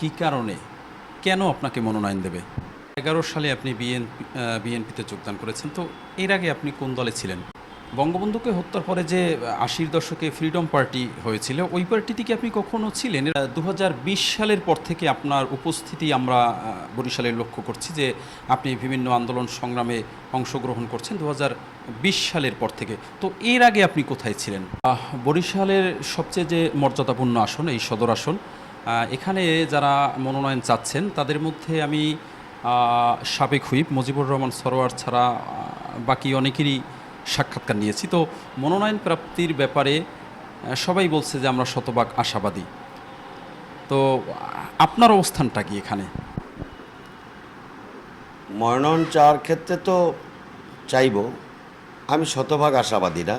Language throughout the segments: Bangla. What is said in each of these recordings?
কী কারণে? কেন আপনাকে মনোনয়ন দেবে? এগারো সালে আপনি বিএনপি বিএনপিতে যোগদান করেছেন, তো এর আগে আপনি কোন দলে ছিলেন? বঙ্গবন্ধুকে হত্যার পরে যে আশির দশকে ফ্রিডম পার্টি হয়েছিল, ওই পার্টিতে কি আপনি কখনো ছিলেন? দু হাজার বিশ সালের পর থেকে আপনার উপস্থিতি আমরা বরিশালে লক্ষ্য করছি যে আপনি বিভিন্ন আন্দোলন সংগ্রামে অংশগ্রহণ করছেন দু হাজার বিশ সালের পর থেকে। তো এর আগে আপনি কোথায় ছিলেন? বরিশালের সবচেয়ে যে মর্যাদাপূর্ণ আসন, এই সদর আসন এখানে যারা মনোনয়ন চাচ্ছেন, তাদের মধ্যে আমি সাবেক হুইপ মুজিবুর রহমান সরোয়ার ছাড়া বাকি অনেকেরই সাক্ষাৎকার নিয়েছি। তো মনোনয়ন প্রাপ্তির ব্যাপারে সবাই বলছে যে আমরা শতভাগ আশাবাদী। তো, আপনার অবস্থানটা কি এখানে? মনোনয়ন চাওয়ার ক্ষেত্রে তো চাইব। আমি শতভাগ আশাবাদী না।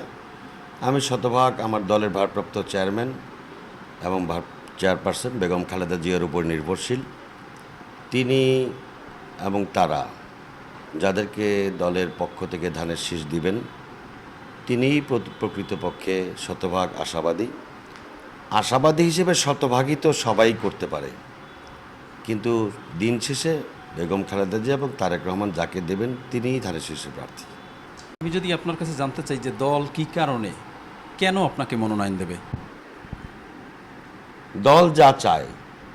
আমি শতভাগ আমার দলের ভারপ্রাপ্ত চেয়ারম্যান এবং ভার চেয়ারপারসন বেগম খালেদা জিয়ার উপর নির্ভরশীল। তিনি এবং তারা যাদেরকে দলের পক্ষ থেকে ধানের শীষ দিবেন, তিনিই প্রকৃতপক্ষে শতভাগ আশাবাদী। আশাবাদী হিসেবে শতভাগই তো সবাই করতে পারে। কিন্তু দিন শেষে বেগম খালেদা জিয়া এবং তারেক রহমান যাকে দেবেন, তিনিই ধানের শীর্ষ প্রার্থী। আমি যদি আপনার কাছে জানতে চাই যে দল কি কারণে কেন আপনাকে মনোনয়ন দেবে? দল যা চায়,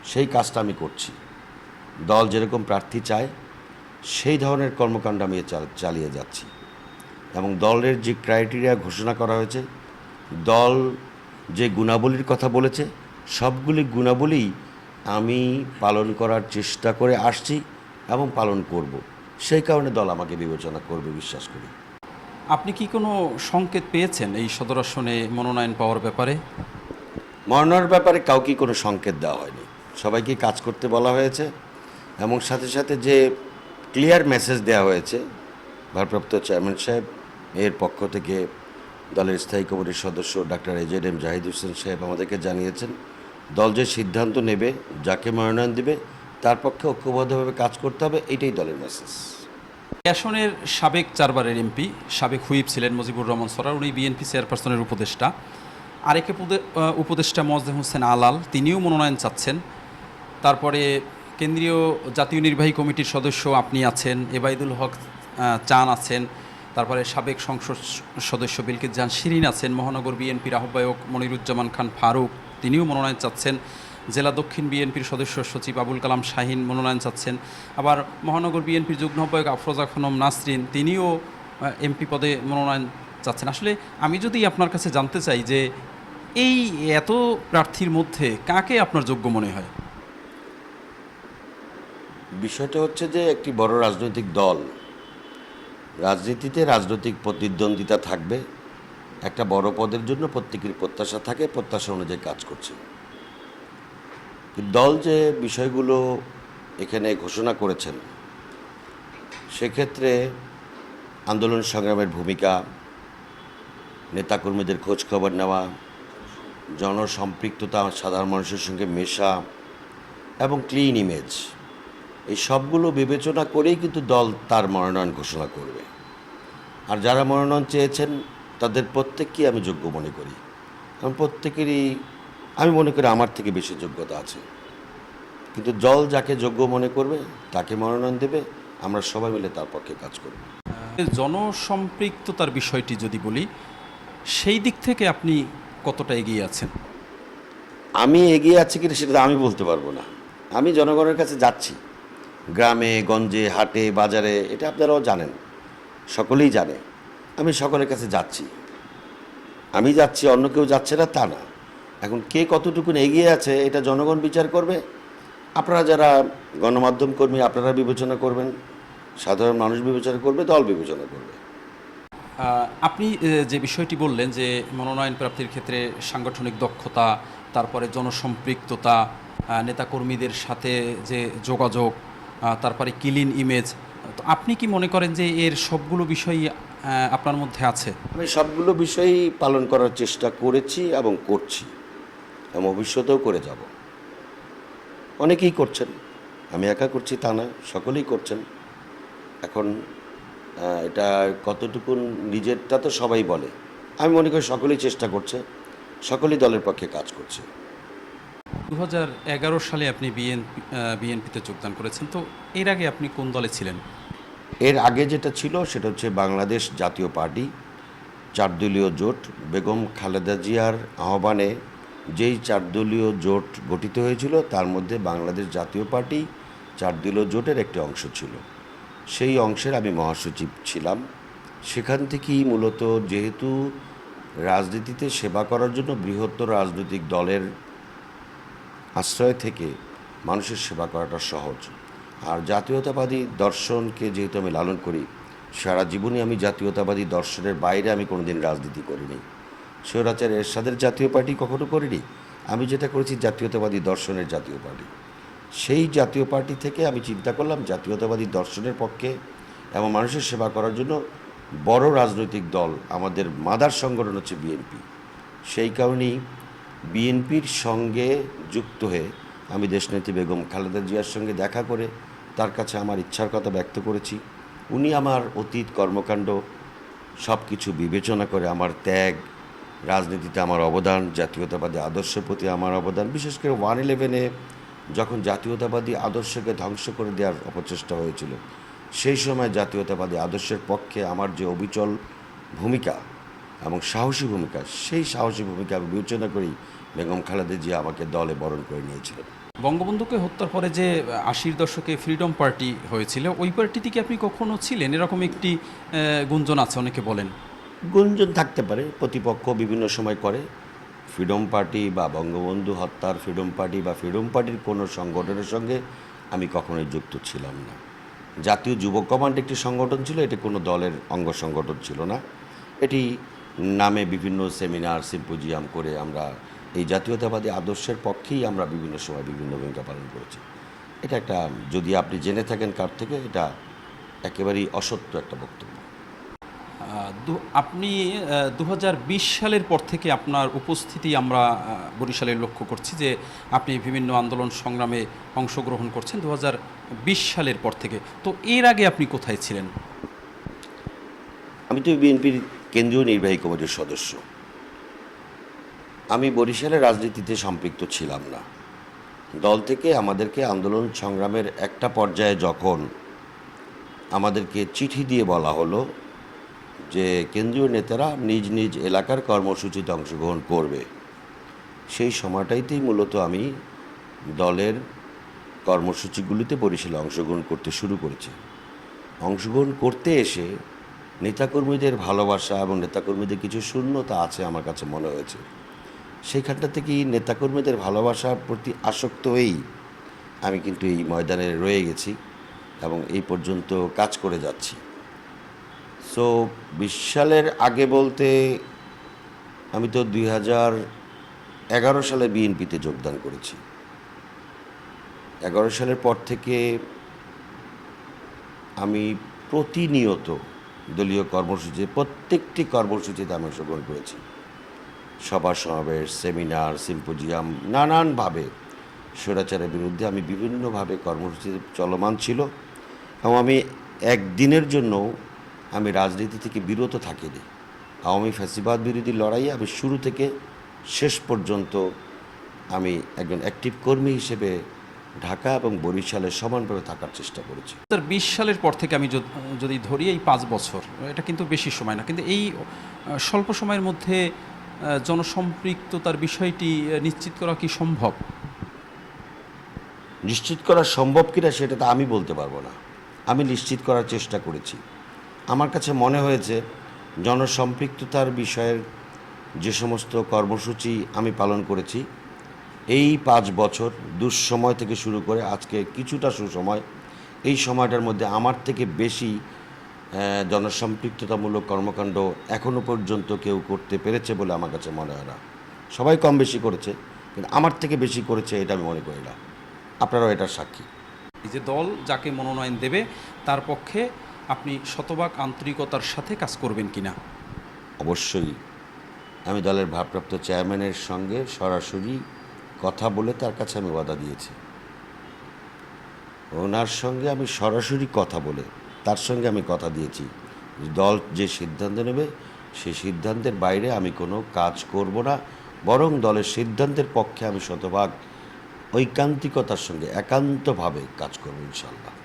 সেই কাজটা আমি করছি। দল যেরকম প্রার্থী চায়, সেই ধরনের কর্মকাণ্ড আমি চালিয়ে যাচ্ছি। এবং দলের যে ক্রাইটেরিয়া ঘোষণা করা হয়েছে, দল যে গুণাবলীর কথা বলেছে, সবগুলি গুণাবলী আমি পালন করার চেষ্টা করে আসছি এবং পালন করব। সেই কারণে দল আমাকে বিবেচনা করবে, বিশ্বাস করি। আপনি কি কোনো সংকেত পেয়েছেন এই সদর আসনে মনোনয়ন পাওয়ার ব্যাপারে? মরণের ব্যাপারে কাউকে কোনো সংকেত দেওয়া হয়নি। সবাইকে কাজ করতে বলা হয়েছে এবং সাথে সাথে যে ক্লিয়ার মেসেজ দেওয়া হয়েছে, ভারপ্রাপ্ত চেয়ারম্যান সাহেব, এর পক্ষ থেকে দলের স্থায়ী কমিটির সদস্য doctor A Z M Zahid Hossain সাহেব আমাদেরকে জানিয়েছেন, দল যে সিদ্ধান্ত নেবে, যাকে মনোনয়ন দেবে, তার পক্ষে ঐক্যবদ্ধভাবে কাজ করতে হবে, এটাই দলের মেসেজ আসনের সাবেক চারবারের এমপি, সাবেক হুইপ ছিলেন মুজিবুর রহমান সরার, উনি বিএনপি চেয়ারপারসনের উপদেষ্টা। আরেক উপদে- উপদেষ্টা মজদে হোসেন আলাল, তিনিও মনোনয়ন চাচ্ছেন। তারপরে কেন্দ্রীয় জাতীয় নির্বাহী কমিটির সদস্য আপনি আছেন, এবাইদুল হক চান আছেন, তারপরে সাবেক সংসদ সদস্য বিলকিত জান শিরিন আছেন, মহানগর বিএনপির আহ্বায়ক মনিরুজ্জামান খান ফারুক, তিনিও মনোনয়ন চাচ্ছেন। জেলা দক্ষিণ বিএনপির সদস্য সচিব আবুল কালাম শাহিন মনোনয়ন চাচ্ছেন। আবার মহানগর বিএনপির যুগ্ম আহ্বায়ক আফরোজা খনম নাসরিন, তিনিও এমপি পদে মনোনয়ন চাচ্ছেন। আসলে আমি যদি আপনার কাছে জানতে চাই যে এই এত প্রার্থীর মধ্যে কাকে আপনার যোগ্য মনে হয়? বিষয়টা হচ্ছে যে একটি বড় রাজনৈতিক দল। রাজনীতিতে রাজনৈতিক প্রতিদ্বন্দ্বিতা থাকবে। একটা বড় পদের জন্য প্রত্যেকের প্রত্যাশা থাকে, প্রত্যাশা অনুযায়ী কাজ করছে। দল যে বিষয়গুলো এখানে ঘোষণা করেছেন, সেক্ষেত্রে আন্দোলন সংগ্রামের ভূমিকা, নেতাকর্মীদের খোঁজখবর নেওয়া জনসম্পৃক্ততা, সাধারণ মানুষের সঙ্গে মেশা এবং ক্লিন ইমেজ এই সবগুলো বিবেচনা করেই কিন্তু দল তার মনোনয়ন ঘোষণা করবে। আর যারা মনোনয়ন চেয়েছেন, তাদের প্রত্যেককেই আমি যোগ্য মনে করি। কারণ প্রত্যেকেরই, আমি মনে করি আমার থেকে বেশি যোগ্যতা আছে। কিন্তু দল যাকে যোগ্য মনে করবে, তাকে মনোনয়ন দেবে, আমরা সবাই মিলে তার পক্ষে কাজ করব। জনসম্পৃক্ততার বিষয়টি যদি বলি, সেই দিক থেকে আপনি কতটা এগিয়ে আছেন? আমি এগিয়ে আছি কিনা সেটা আমি বলতে পারব না। আমি জনগণের কাছে যাচ্ছি। গ্রামে, গঞ্জে, হাটে, বাজারে, এটা আপনারাও জানেন। সকলেই জানে। আমি সকলের কাছে যাচ্ছি। আমি যাচ্ছি, অন্য কেউ যাচ্ছে না, তা না। এখন কে কতটুকু এগিয়ে আছে, এটা জনগণ বিচার করবে। আপনারা যারা গণমাধ্যম কর্মী, আপনারা বিবেচনা করবেন। সাধারণ মানুষ বিবেচনা করবে, দল বিবেচনা করবে। আপনি যে বিষয়টি বললেন যে মনোনয়ন প্রাপ্তির ক্ষেত্রে সাংগঠনিক দক্ষতা, তারপরে জনসম্পৃক্ততা নেতাকর্মীদের সাথে যে যোগাযোগ তারপরে ক্লিন ইমেজ তো আপনি কি মনে করেন যে এর সবগুলো বিষয়ই আপনার মধ্যে আছে? আমি সবগুলো বিষয়ই পালন করার চেষ্টা করেছি এবং করছি এবং ভবিষ্যতেও করে যাব। অনেকেই করছেন, আমি একা করছি তা না, সকলেই করছেন। এখন এটা কতটুকু নিজেরটা তো সবাই বলে। আমি মনে করি সকলেই চেষ্টা করছে সকলেই দলের পক্ষে কাজ করছে। দু হাজার এগারো সালে আপনি বিএনপি বিএনপিতে যোগদান করেছেন তো এর আগে আপনি কোন দলে ছিলেন? এর আগে যেটা ছিল সেটা হচ্ছে বাংলাদেশ জাতীয় পার্টি চারদলীয় জোট বেগম খালেদা জিয়ার আহ্বানে যেই চারদলীয় জোট গঠিত হয়েছিল তার মধ্যে বাংলাদেশ জাতীয় পার্টি চারদলীয় জোটের একটি অংশ ছিল। সেই অংশের আমি মহাসচিব ছিলাম। সেখান থেকেই মূলত যেহেতু রাজনীতিতে সেবা করার জন্য বৃহত্তর রাজনৈতিক দলের আশ্রয় থেকে মানুষের সেবা করাটা সহজ। আর জাতীয়তাবাদী দর্শনকে যেহেতু আমি লালন করি, সারা জীবনে আমি জাতীয়তাবাদী দর্শনের বাইরে আমি কোনোদিন রাজনীতি করিনি। স্বৈরাচার এরশাদের জাতীয় পার্টি কখনো করিনি। আমি যেটা করেছি জাতীয়তাবাদী দর্শনের জাতীয় পার্টি। সেই জাতীয় পার্টি থেকে আমি চিন্তা করলাম জাতীয়তাবাদী দর্শনের পক্ষে এবং মানুষের সেবা করার জন্য বড় রাজনৈতিক দল আমাদের মাদার সংগঠন হচ্ছে বিএনপি সেই কারণেই বিএনপির সঙ্গে যুক্ত হয়ে আমি দেশনেত্রী বেগম খালেদা জিয়ার সঙ্গে দেখা করে তার কাছে আমার ইচ্ছার কথা ব্যক্ত করেছি। উনি আমার অতীত কর্মকাণ্ড সব কিছু বিবেচনা করে আমার ত্যাগ, রাজনীতিতে আমার অবদান, জাতীয়তাবাদী আদর্শের প্রতি আমার অবদান, বিশেষ করে ওয়ান ইলেভেনে যখন জাতীয়তাবাদী আদর্শকে ধ্বংস করে দেওয়ার অপচেষ্টা হয়েছিল সেই সময় জাতীয়তাবাদী আদর্শের পক্ষে আমার যে অবিচল ভূমিকা এবং সাহসী ভূমিকা সেই সাহসী ভূমিকা আমি বিবেচনা করি বেগম খালেদা জিয়া আমাকে দলে বরণ করে নিয়েছিলেন বঙ্গবন্ধুকে হত্যার পরে যে আশির দশকে ফ্রিডম পার্টি হয়েছিল ওই পার্টিতে কি আপনি কখনো ছিলেন? এরকম একটি গুঞ্জন আছে অনেকে বলেন। গুঞ্জন থাকতে পারে প্রতিপক্ষ বিভিন্ন সময় করে। ফ্রিডম পার্টি বা বঙ্গবন্ধু হত্যার ফ্রিডম পার্টি বা ফ্রিডম পার্টির কোনো সংগঠনের সঙ্গে আমি কখনোই যুক্ত ছিলাম না। জাতীয় যুব কমান্ড একটি সংগঠন ছিল, এটি কোনো দলের অঙ্গ সংগঠন ছিল না। এটি নামে বিভিন্ন সেমিনার, সিম্পোজিয়াম করে আমরা এই জাতীয়তাবাদী আদর্শের পক্ষেই আমরা বিভিন্ন সময় বিভিন্ন ভূমিকা পালন করেছি। এটা একটা, যদি আপনি জেনে থাকেন কার থেকে, এটা একেবারেই অসত্য একটা বক্তব্য। আপনি দু হাজার বিশ সালের পর থেকে আপনার উপস্থিতি আমরা বরিশালে লক্ষ্য করছি যে আপনি বিভিন্ন আন্দোলন সংগ্রামে অংশগ্রহণ করছেন দু হাজার বিশ সালের পর থেকে। তো এর আগে আপনি কোথায় ছিলেন? আমি তো বিএনপির কেন্দ্রীয় নির্বাহী কমিটির সদস্য। আমি বরিশালের রাজনীতিতে সম্পৃক্ত ছিলাম না। দল থেকে আমাদেরকে আন্দোলন সংগ্রামের একটা পর্যায়ে যখন আমাদেরকে চিঠি দিয়ে বলা হলো যে কেন্দ্রীয় নেতারা নিজ নিজ এলাকার কর্মসূচিতে অংশগ্রহণ করবে। সেই সময়টাইতেই মূলত আমি দলের কর্মসূচিগুলিতে বরিশালে অংশগ্রহণ করতে শুরু করেছি। অংশগ্রহণ করতে এসে নেতাকর্মীদের ভালোবাসা এবং নেতাকর্মীদের কিছু শূন্যতা আছে আমার কাছে মনে হয়েছে। সেইখানটা থেকেই নেতাকর্মীদের ভালোবাসার প্রতি আসক্ত হয়েই আমি কিন্তু এই ময়দানে রয়ে গেছি এবং এই পর্যন্ত কাজ করে যাচ্ছি। সো বিশ সালের আগে বলতে আমি তো দুই হাজার এগারো সালে বিএনপিতে যোগদান করেছি। এগারো সালের পর থেকে আমি প্রতিনিয়ত দলীয় কর্মসূচি প্রত্যেকটি কর্মসূচিতে আমি অংশগ্রহণ করেছি। সভা সমাবেশ, সেমিনার, সিম্পোজিয়াম, নানানভাবে স্বৈরাচারের বিরুদ্ধে আমি বিভিন্নভাবে কর্মসূচি চলমান ছিল এবং আমি একদিনের জন্য আমি রাজনীতি থেকে বিরত থাকিনি। আওয়ামী ফ্যাসিবাদ বিরোধী লড়াইয়ে আমি শুরু থেকে শেষ পর্যন্ত আমি একজন অ্যাক্টিভ কর্মী হিসেবে ঢাকা এবং বরিশালে সমানভাবে থাকার চেষ্টা করেছি। দু বিশ সালের পর থেকে আমি যদি ধরি এই পাঁচ বছর এটা কিন্তু বেশি সময় না। কিন্তু এই স্বল্প সময়ের মধ্যে জনসম্পৃক্ততার বিষয়টি নিশ্চিত করা কি সম্ভব? নিশ্চিত করা সম্ভব কিনা সেটা তো আমি বলতে পারব না। আমি নিশ্চিত করার চেষ্টা করেছি। আমার কাছে মনে হয়েছে জনসম্পৃক্ততার বিষয়ের যে সমস্ত কর্মসূচি আমি পালন করেছি, এই পাঁচ বছর দুঃসময় থেকে শুরু করে আজকে কিছুটা সুসময়, এই সময়টার মধ্যে আমার থেকে বেশি জনসম্পৃক্ততামূলক কর্মকাণ্ড এখনও পর্যন্ত কেউ করতে পেরেছে বলে আমার কাছে মনে হয় না। সবাই কম বেশি করেছে, কিন্তু আমার থেকে বেশি করেছে এটা আমি মনে করি না। আপনারাও এটার সাক্ষী। এই যে দল যাকে মনোনয়ন দেবে, তার পক্ষে আপনি শতভাগ আন্তরিকতার সাথে কাজ করবেন কিনা? অবশ্যই। আমি দলের ভারপ্রাপ্ত চেয়ারম্যানের সঙ্গে সরাসরি কথা বলে তার কাছে আমি ওয়াদা দিয়েছি। ওনার সঙ্গে আমি সরাসরি কথা বলে তার সঙ্গে আমি কথা দিয়েছি। দল যে সিদ্ধান্ত নেবে সেই সিদ্ধান্তের বাইরে আমি কোনো কাজ করব না, বরং দলের সিদ্ধান্তের পক্ষে আমি শতভাগ ঐকান্তিকতার সঙ্গে একান্তভাবে কাজ করব ইনশাল্লাহ